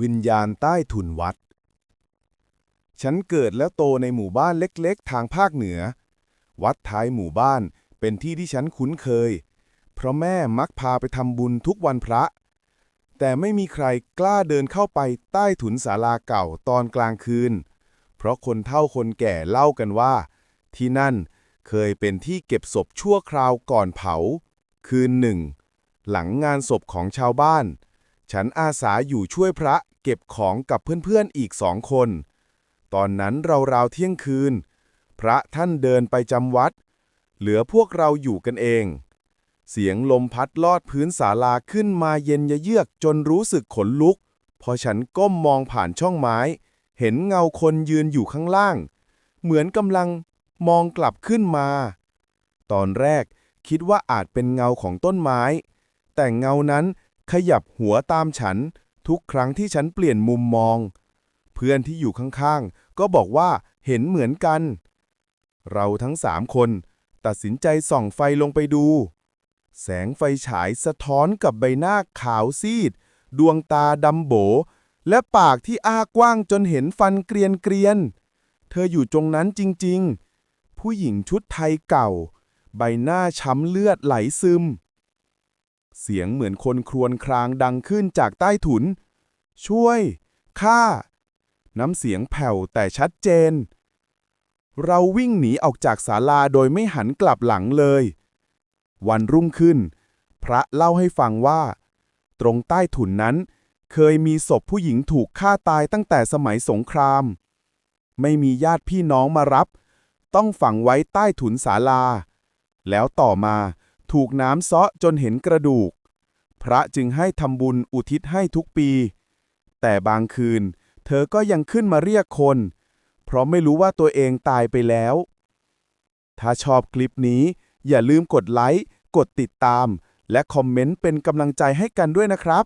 วิญญาณใต้ถุนวัด ฉันเกิดและโตในหมู่บ้านเล็กๆ ทางภาคเหนือ วัดท้ายหมู่บ้านเป็นที่ที่ฉันคุ้นเคย เพราะแม่มักพาไปทำบุญทุกวันพระ แต่ไม่มีใครกล้าเดินเข้าไปใต้ถุนศาลาเก่าตอนกลางคืน เพราะคนเฒ่าคนแก่เล่ากันว่า ที่นั่นเคยเป็นที่เก็บศพชั่วคราวก่อนเผา คืนหนึ่ง หลังงานศพของชาวบ้าน ฉันอาสาอยู่ช่วยพระ เก็บของกับเพื่อนๆอีกสองคน ตอนนั้นราวๆเที่ยงคืน พระท่านเดินไปจำวัด เหลือพวกเราอยู่กันเอง เสียงลมพัดลอดพื้นศาลาขึ้นมาเย็นยะเยือกจนรู้สึกขนลุก พอฉันก้มมองผ่านช่องไม้ เห็นเงาคนยืนอยู่ข้างล่าง เหมือนกำลังมองกลับขึ้นมา ตอนแรกคิดว่าอาจเป็นเงาของต้นไม้ แต่เงานั้นขยับหัวตามฉัน ทุกครั้งที่ฉันเปลี่ยนมุมมอง เพื่อนที่อยู่ข้างๆ ก็บอกว่าเห็นเหมือนกัน เราทั้งสามคนตัดสินใจส่องไฟลงไปดู แสงไฟฉายสะท้อนกับใบหน้าขาวซีด ดวงตาดำโบ และปากที่อ้ากว้างจนเห็นฟันเกรียนเกรียนๆเธออยู่ตรงนั้นจริงๆ ผู้หญิงชุดไทยเก่า ใบหน้าช้ำเลือดไหลซึม เสียงเหมือนคนครวญครางดังขึ้นจากใต้ถุน ช่วย ข้า น้ำเสียงแผ่วแต่ชัดเจน เราวิ่งหนีออกจากศาลาโดยไม่หันกลับหลังเลย วันรุ่งขึ้น พระเล่าให้ฟังว่า ตรงใต้ถุนนั้น เคยมีศพผู้หญิงถูกฆ่าตายตั้งแต่สมัยสงคราม ไม่มีญาติพี่น้องมารับ ต้องฝังไว้ใต้ถุนศาลา แล้วต่อมา ถูกน้ำเซาะจนเห็นกระดูก พระจึงให้ทำบุญอุทิศให้ทุกปี แต่บางคืน เธอก็ยังขึ้นมาเรียกคน เพราะไม่รู้ว่าตัวเองตายไปแล้ว ถ้าชอบคลิปนี้ อย่าลืมกดไลค์ กดติดตาม และคอมเมนต์เป็นกำลังใจให้กันด้วยนะครับ